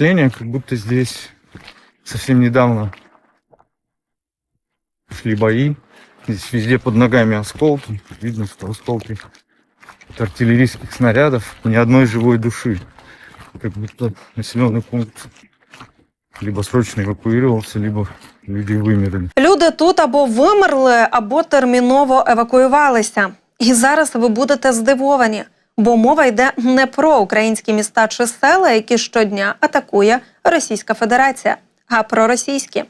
Впечатление, как будто здесь совсем недавно шли бои. Здесь везде под ногами осколки. Видно, что осколки от артиллерийских снарядов. Ни одной живой души. Как будто населенный пункт либо срочно эвакуировался, либо люди вымерли. Люди тут або вимерли, або терміново евакуювалися. І зараз ви будете здивовані, бо мова йде не про українські міста чи села, які щодня атакує Російська Федерація, а про російські.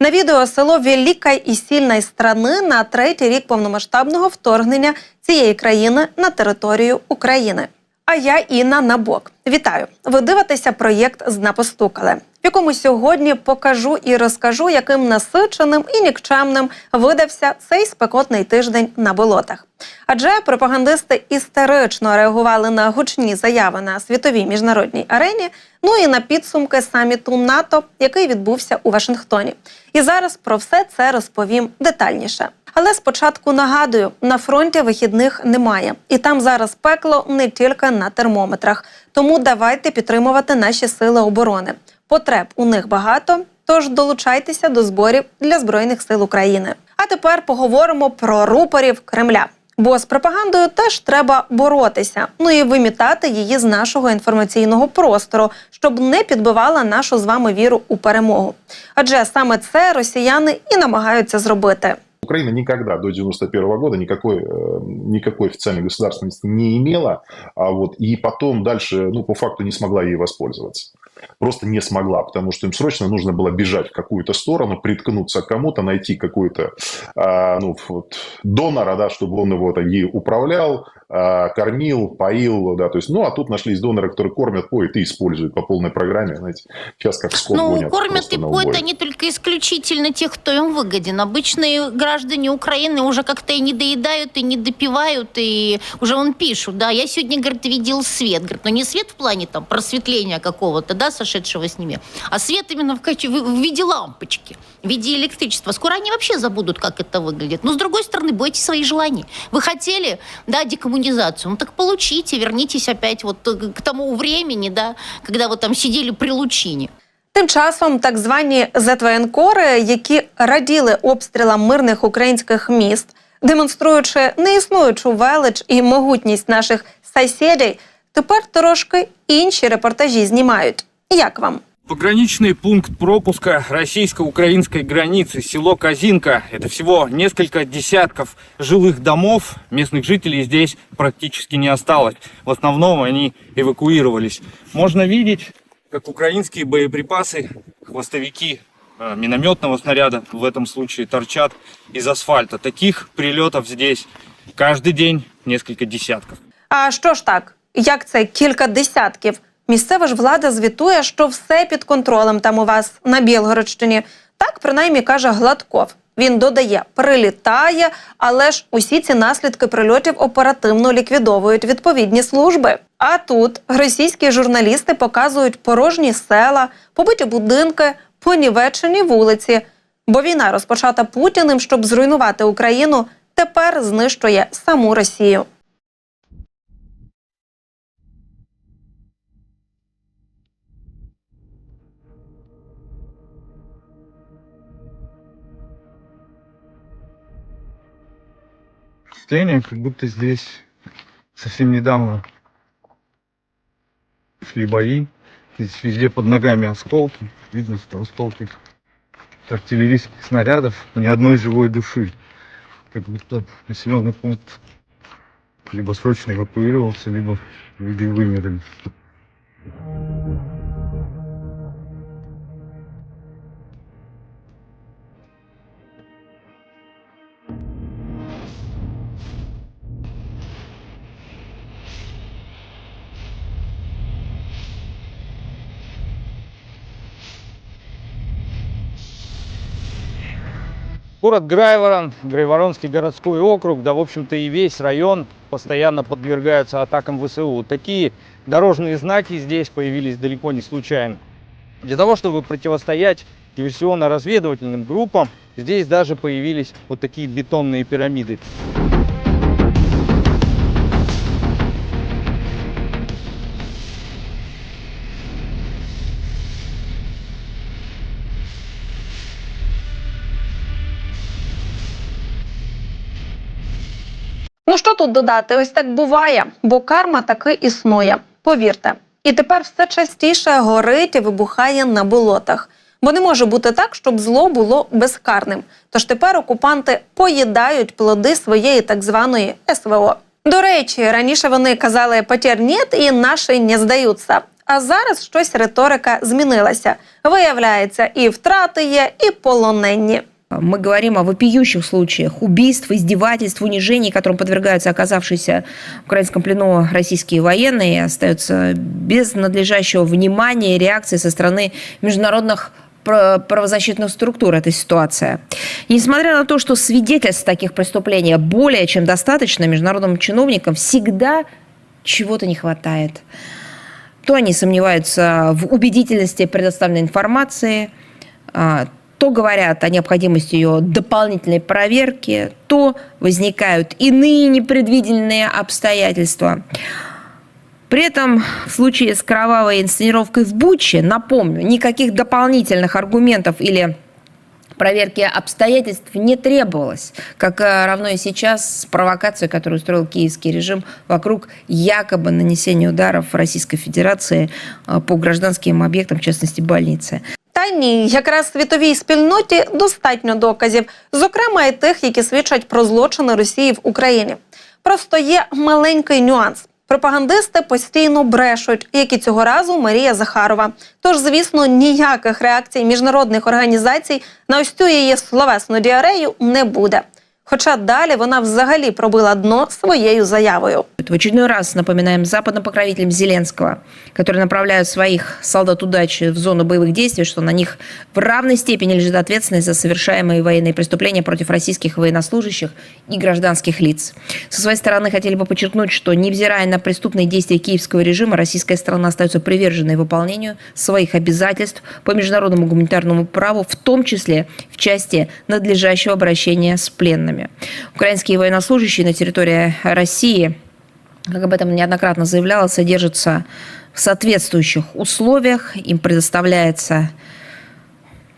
На відео село Велика і Сільна страни на третій рік повномасштабного вторгнення цієї країни на територію України. А я Інна Набок. Вітаю! Ви дивитеся проєкт «Зна постукали», в якому сьогодні покажу і розкажу, яким насиченим і нікчемним видався цей спекотний тиждень на болотах. Адже пропагандисти істерично реагували на гучні заяви на світовій міжнародній арені, ну і на підсумки саміту НАТО, який відбувся у Вашингтоні. І зараз про все це розповім детальніше. Але спочатку нагадую, на фронті вихідних немає, і там зараз пекло не тільки на термометрах. Тому давайте підтримувати наші сили оборони. Потреб у них багато, тож долучайтеся до зборів для збройних сил України. А тепер поговоримо про рупорів Кремля. Бо з пропагандою теж треба боротися, ну і вимітати її з нашого інформаційного простору, щоб не підбивала нашу з вами віру у перемогу. Адже саме це росіяни і намагаються зробити. Украина никогда до 91 года никакой, э, никакой официальной государственности не имела, а вот, и потом дальше, ну, по факту не смогла ей воспользоваться. Просто не смогла, потому что им срочно нужно было бежать в какую-то сторону, приткнуться к кому-то, найти какой-то а, ну, вот, донора, да, чтобы он его ей управлял, кормил, поил, да, то есть, ну, а тут нашлись доноры, которые кормят, поют и используют по полной программе, знаете, сейчас как скот Ну, гонят кормят и поют они только исключительно тех, кто им выгоден. Обычные граждане Украины уже как-то и не доедают, и не допивают, и уже он пишут, да, я сегодня, говорит, видел свет. Говорит, ну не свет в плане там просветления какого-то, да, сошедшего с ними, а свет именно в, каче- в виде лампочки, в виде электричества. Скоро они вообще забудут, как это выглядит. Но, с другой стороны, бойтесь своих желаний. Вы хотели, да, декоммунизацию, ну так получите, вернитесь опять вот э, к тому времени, да, когда вы там сидели при лучине. Тим часом так звані ЗТВНКори, які раділи обстрілам мирних українських міст, демонструючи неіснуючу велич і могутність наших сусідів, тепер трошки інші репортажі знімають. Як вам? Пограничный пункт пропуска российско-украинской границы, село Казинка. Это всего несколько десятков жилых домов. Местных жителей здесь практически не осталось. В основном они эвакуировались. Можно видеть, как украинские боеприпасы, хвостовики э, минометного снаряда в этом случае торчат из асфальта. Таких прилетов здесь каждый день несколько десятков. А що ж так? Як це кілька десятків? Місцева ж влада звітує, що все під контролем там у вас на Білгородщині. Так принаймні каже Гладков. Він додає, прилітає, але ж усі ці наслідки прильотів оперативно ліквідовують відповідні служби. А тут російські журналісти показують порожні села, побиті будинки, понівечені вулиці. Бо війна, розпочата Путіним, щоб зруйнувати Україну, тепер знищує саму Росію. Впечатление, как будто здесь совсем недавно шли бои. Здесь везде под ногами осколки. Видно, что осколки артиллерийских снарядов. Ни одной живой души. Как будто населенный пункт либо срочно эвакуировался, либо люди вымерли. Город Грайворон, Грайворонский городской округ, да, в общем-то, и весь район постоянно подвергаются атакам ВСУ. Такие дорожные знаки здесь появились далеко не случайно. Для того, чтобы противостоять диверсионно-разведывательным группам, здесь даже появились вот такие бетонные пирамиды. Ну що тут додати? Ось так буває, бо карма таки існує. Повірте. І тепер все частіше горить і вибухає на болотах. Бо не може бути так, щоб зло було безкарним. Тож тепер окупанти поїдають плоди своєї так званої СВО. До речі, раніше вони казали «потєр нет» і наші не здаються. А зараз щось риторика змінилася. Виявляється, і втрати є, і полоненні. Мы говорим о вопиющих случаях убийств, издевательств, унижений, которым подвергаются оказавшиеся в украинском плену российские военные, остаются без надлежащего внимания и реакции со стороны международных пра- правозащитных структур эта ситуация. И несмотря на то, что свидетельств таких преступлений более чем достаточно, международным чиновникам всегда чего-то не хватает. То они сомневаются в убедительности предоставленной информации, а, то говорят о необходимости ее дополнительной проверки, то возникают иные непредвиденные обстоятельства. При этом в случае с кровавой инсценировкой в Буче, напомню, никаких дополнительных аргументов или проверки обстоятельств не требовалось, как э, равно и сейчас с провокацией, которую устроил киевский режим вокруг якобы нанесения ударов Российской Федерации э, по гражданским объектам, в частности больнице. Та ні, якраз світовій спільноті достатньо доказів, зокрема і тих, які свідчать про злочини Росії в Україні. Просто є маленький нюанс. Пропагандисти постійно брешуть, як і цього разу Марія Захарова. Тож, звісно, ніяких реакцій міжнародних організацій на ось цю її словесну діарею не буде. Хоча далі вона взагалі пробила дно своєю заявою. В очередной раз напоминаем западным покровителям Зеленского, которые направляют своих солдат удачи в зону боевых действий, что на них в равной степени лежит ответственность за совершаемые военные преступления против российских военнослужащих и гражданских лиц. Со своей стороны хотели бы подчеркнуть, что невзирая на преступные действия киевского режима, российская сторона остается приверженной выполнению своих обязательств по международному гуманитарному праву, в том числе в части надлежащего обращения с пленными. Украинские военнослужащие на территории России как об этом неоднократно заявлялось, содержатся в соответствующих условиях. Им предоставляется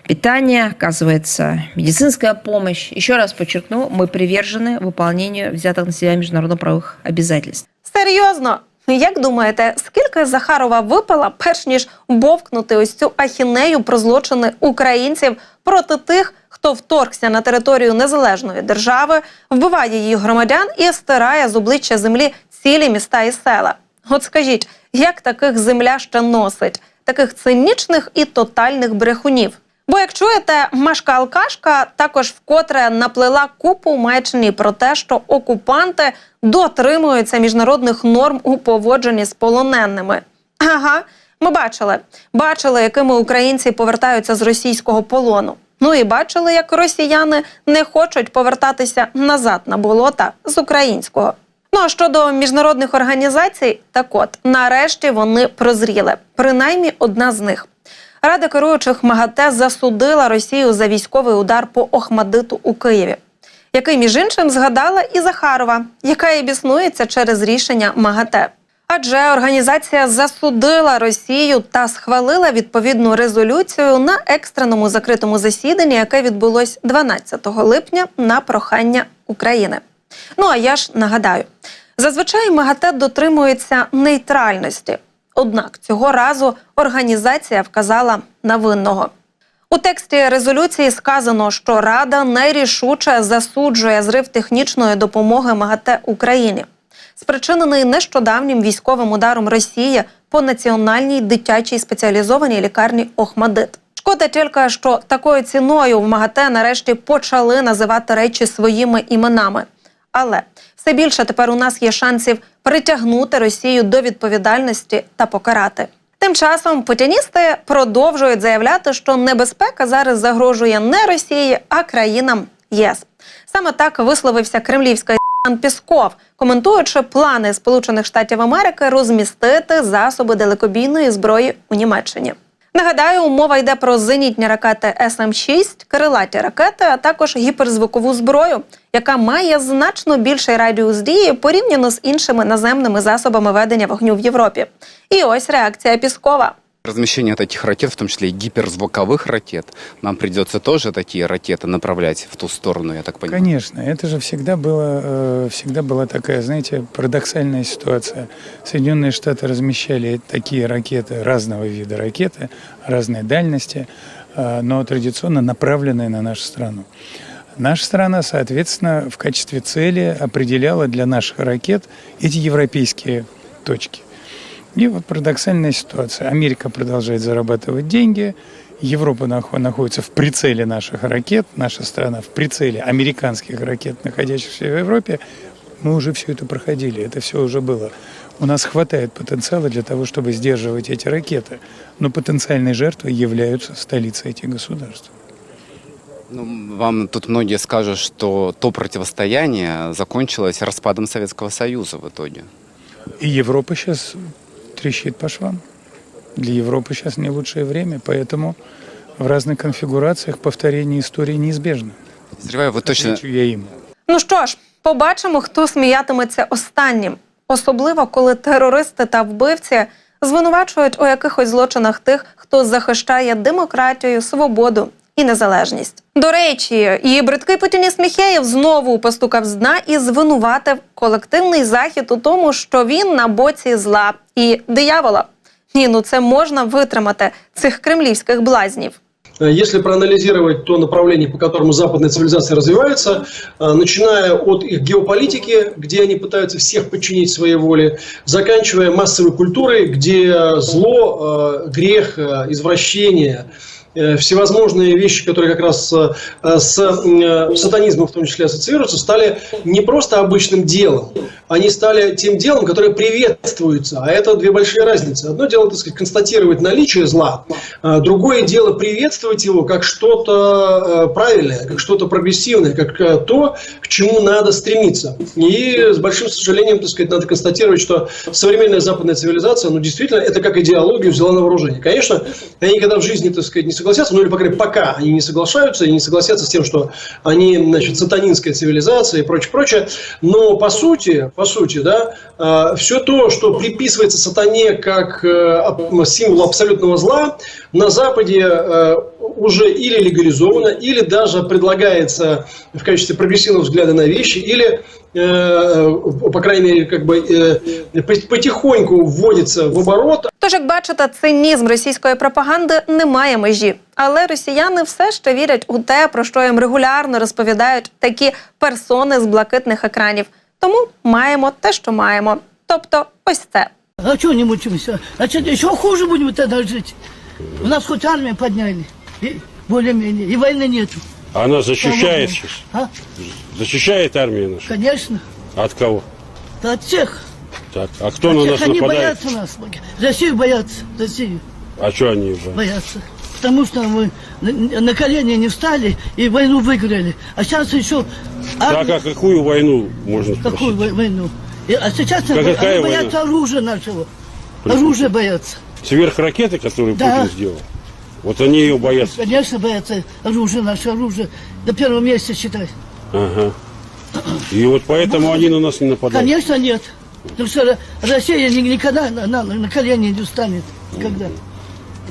питание, оказывается медицинская помощь. Еще раз подчеркну, мы привержены выполнению взятых на себя международно-правовых обязательств. Серйозно, як думаєте, скільки Захарова випила, перш ніж бовкнути ось цю ахінею про злочини українців проти тих, хто вторгся на територію незалежної держави, вбиває її громадян і стирає з обличчя землі цілі міста і села? От скажіть, як таких земля ще носить? Таких цинічних і тотальних брехунів. Бо як чуєте, Машка Алкашка також вкотре наплела купу маячні про те, що окупанти дотримуються міжнародних норм у поводженні з полоненими. Ага, ми бачили. Бачили, якими українці повертаються з російського полону. Ну і бачили, як росіяни не хочуть повертатися назад на болота з українського. Ну а щодо міжнародних організацій, так от нарешті вони прозріли. Принаймні одна з них. Рада керуючих МАГАТЕ засудила Росію за військовий удар по Охмадиту у Києві, який між іншим згадала і Захарова, яка і біснується через рішення МАГАТЕ. Адже організація засудила Росію та схвалила відповідну резолюцію на екстреному закритому засіданні, яке відбулось 12 липня на прохання України. Ну а я ж нагадаю, зазвичай МАГАТЕ дотримується нейтральності. Однак цього разу організація вказала на винного. У тексті резолюції сказано, що Рада найрішуче засуджує зрив технічної допомоги МАГАТЕ Україні, спричинений нещодавнім військовим ударом Росії по національній дитячій спеціалізованій лікарні Охмадит. Шкода тільки, що такою ціною в МАГАТЕ нарешті почали називати речі своїми іменами. Але все більше тепер у нас є шансів притягнути Росію до відповідальності та покарати. Тим часом путіністи продовжують заявляти, що небезпека зараз загрожує не Росії, а країнам ЄС. Саме так висловився кремлівський Ан Пісков, коментуючи плани Сполучених Штатів Америки розмістити засоби далекобійної зброї у Німеччині. Нагадаю, мова йде про зенітні ракети СМ-6, крилаті ракети, а також гіперзвукову зброю, яка має значно більший радіус дії порівняно з іншими наземними засобами ведення вогню в Європі. І ось реакція Піскова. Размещение таких ракет, в том числе и гиперзвуковых ракет, нам придется тоже такие ракеты направлять в ту сторону, я так понимаю. Конечно, это же всегда, было, э, всегда была такая, знаете, парадоксальная ситуация. Соединенные Штаты размещали такие ракеты, разного вида ракеты, разной дальности, э, но традиционно направленные на нашу страну. Наша страна, соответственно, в качестве цели определяла для наших ракет эти европейские точки. И вот парадоксальная ситуация. Америка продолжает зарабатывать деньги, Европа нах- находится в прицеле наших ракет, наша страна в прицеле американских ракет, находящихся в Европе. Мы уже все это проходили, это все уже было. У нас хватает потенциала для того, чтобы сдерживать эти ракеты. Но потенциальной жертвой являются столицы этих государств. Ну, вам тут многие скажут, что то противостояние закончилось распадом Советского Союза в итоге. И Европа сейчас трещит по швам. Для Европы сейчас не лучшее время, поэтому в разных конфигурациях повторение истории неизбежно. Подозреваю, вы точно... Отвечу я им. Ну що ж, побачимо, хто сміятиметься останнім, особливо коли терористи та вбивці звинувачують у якихось злочинах тих, хто захищає демократію, свободу і незалежність. До речі, і бридкий Путініс Міхеєв знову постукав з дна і звинуватив колективний захід у тому, що він на боці зла і диявола. Ні, ну це можна витримати цих кремлівських блазнів. Э, Если проанализировать то направление, по которому западная цивилизация развивается, э, начиная от их геополитики, где они пытаются всех подчинить своей воле, заканчивая массовой культурой, где зло, э, грех, э, извращение, э, всевозможные вещи, которые как раз э, с э, сатанизмом в том числе ассоциируются, стали не просто обычным делом, они стали тем делом, которое приветствуется. А это две большие разницы. Одно дело, так сказать, констатировать наличие зла, а другое дело приветствовать его как что-то э, правильное, как что-то прогрессивное, как э, то, к чему надо стремиться. И с большим сожалением, так сказать, надо констатировать, что современная западная цивилизация, ну, действительно, это как идеологию взяла на вооружение. Конечно, они никогда в жизни, так сказать, не согласятся, ну, или, по крайней мере, пока они не соглашаются и не согласятся с тем, что они, значит, сатанинская цивилизация и прочее, прочее. Но, по сути, по сути, да, все то, что приписывается сатане как э, ап- символ абсолютного зла, на Западе э, уже или легализовано, или даже предлагается в качестве прогрессивного взгляда на вещи, или, э, по крайней мере, как бы э, по- потихоньку вводится в оборот, Тож, як бачите, цинізм російської пропаганди не має межі. Але росіяни все ще вірять у те, про що їм регулярно розповідають такі персони з блакитних екранів. Тому маємо те, що маємо. Тобто, ось це. А что не мучимся? А что, еще хуже будем тогда жить? У нас хоть армию подняли, и более-менее, и войны нету. Она защищает сейчас. Богу. Защищает армия А? наша. Конечно. От кого? Да от всех. Так. А кто от на нас они нападает? боятся нас. Россию боятся. Россию А что они боятся? боятся. Потому что мы на, колени не встали и войну выиграли. А сейчас еще... Так, армия- а какую войну можно спросить? Какую вой- войну? И- а сейчас Как- они боятся война? оружия нашего. Почему? Оружие боятся. Сверхракеты, которые Да. Путин сделал? Вот они ее боятся. Конечно, боятся оружие, наше оружие. На первом месте считай. Ага. И вот поэтому они на нас не нападают. Конечно, нет. Потому что Ро- Россия ни- никогда на, на- на колени не устанет. Никогда. И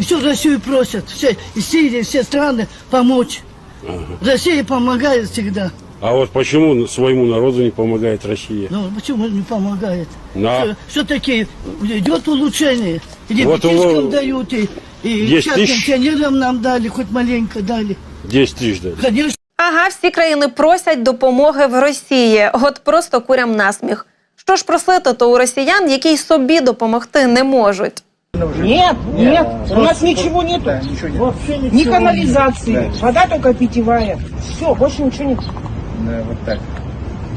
все Россию просят. Все, и Сирия, все страны помочь. Россия помогает всегда. А вот почему своему народу не помогает Россия? Ну, почему не помогает? Да. Все-таки идет улучшение. И Вот ребятишкам его- дают, и, и 10 частным тысяч. пионерам нам дали, хоть маленько дали. 10 тысяч дали. Конечно. Ага, всі країни просять допомоги в Росії. От просто курям насміх. Що ж просити то у росіян, які й собі допомогти не можуть. Нет, нет, у нас ничего нету. Ни канализации, вода только питьевая. Все, больше ничего нет. Да, вот так.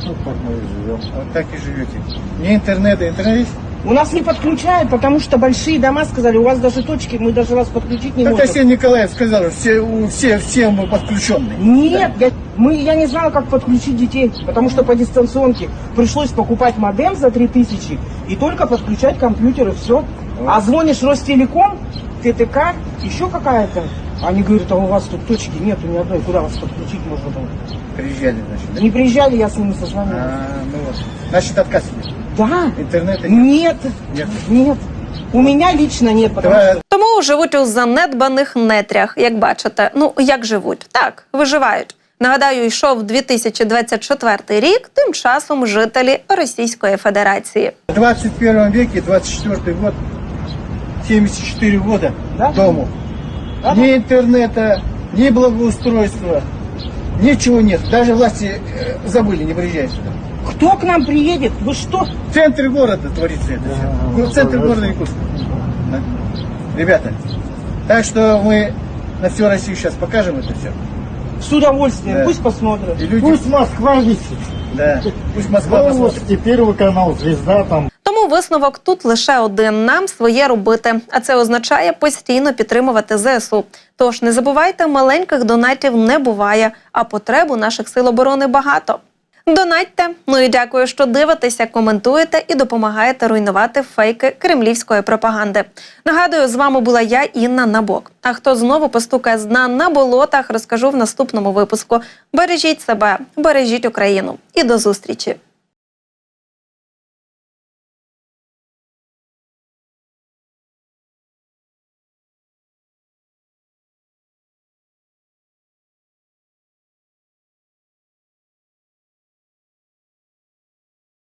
Вот как мы живем. Вот так и живете. Не интернета, интернет есть? У нас не подключают, потому что большие дома сказали, у вас даже точки, мы даже вас подключить не Так можем. Арсений Николаев сказал, все, все, все мы подключенные. Нет, я, мы, я не знала, как подключить детей, потому что по дистанционке пришлось покупать модем за 3000 и только подключать компьютер и все. А звонишь Ростелеком, ТТК, еще какая-то. Они говорят, а у вас тут точки нету ни одной, куда вас подключить можно было? Приезжали, значит, да? Не приезжали, я с ними созвонилась. А, ну вот. Значит, отказ. Да, Интернета нет. нет, Нет. нет. У меня лично нет, потому Давай что Тому живуть у занедбаних нетрях, як бачите. Ну як живуть? Так, виживають. Нагадаю, йшов 2024 рік, тим часом жителі Російської Федерації. В 21 веке, 24 год, 74 года Да? дому. Ни интернета, ни благоустройства, ничего нет. Даже власти э, забыли, не приезжай сюда. кто к нам приедет? Вы что? В центре города творится это все. В центре города Якутска. Да. Ребята, так что мы на всю Россию сейчас покажем это все. С удовольствием, Да. пусть посмотрят. И люди... Пусть Москва висит. Да, пусть Москва посмотрит. Новости, Первый канал, Звезда там. Висновок тут лише один: нам своє робити. А це означає постійно підтримувати ЗСУ. Тож не забувайте, маленьких донатів не буває, а потреб наших сил оборони багато. Донатьте. Ну і дякую, що дивитеся, коментуєте і допомагаєте руйнувати фейки кремлівської пропаганди. Нагадую, з вами була я, Інна Набок. А хто знову постукає з дна на болотах, розкажу в наступному випуску. Бережіть себе, бережіть Україну і до зустрічі.